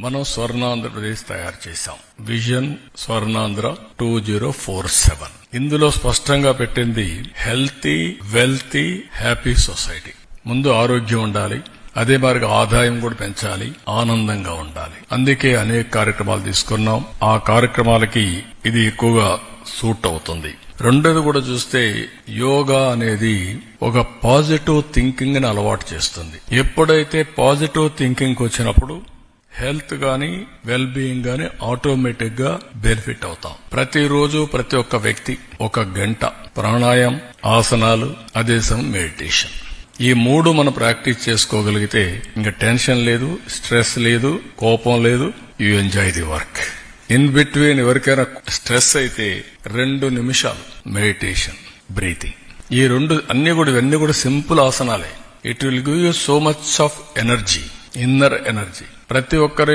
మనం స్వర్ణాంధ్రప్రదేశ్ తయారు చేశాం. Vision Swarnandhra two zero four seven ఇందులో స్పష్టంగా పెట్టింది హెల్తీ వెల్తీ హ్యాపీ సొసైటీ ముందు ఆరోగ్యం ఉండాలి అదే మరి ఆదాయం కూడా పెంచాలి ఆనందంగా ఉండాలి. అందుకే అనేక కార్యక్రమాలు తీసుకున్నాం. ఆ కార్యక్రమాలకి ఇది ఎక్కువగా సూట్ అవుతుంది. రెండోది కూడా చూస్తే యోగా అనేది ఒక పాజిటివ్ థింకింగ్ని అలవాటు చేస్తుంది. ఎప్పుడైతే పాజిటివ్ థింకింగ్ వచ్చినప్పుడు హెల్త్ గాని వెల్ బీయింగ్ గాని ఆటోమేటిక్గా బెనిఫిట్ అవుతాం. ప్రతిరోజు ప్రతి ఒక్క వ్యక్తి ఒక గంట ప్రాణాయామం ఆసనాలు అదే సమయం మెడిటేషన్. ఈ మూడు మనం ప్రాక్టీస్ చేసుకోగలిగితే ఇంకా టెన్షన్ లేదు స్ట్రెస్ లేదు కోపం లేదు you enjoy the work. In between ఎవరికైనా స్ట్రెస్ అయితే రెండు నిమిషాలు మెడిటేషన్ బ్రీతింగ్. ఈ రెండు అన్ని కూడా ఇవన్నీ కూడా simple ఆసనాలే. It will give you so much of energy. Inner energy. ప్రతి ఒక్కరి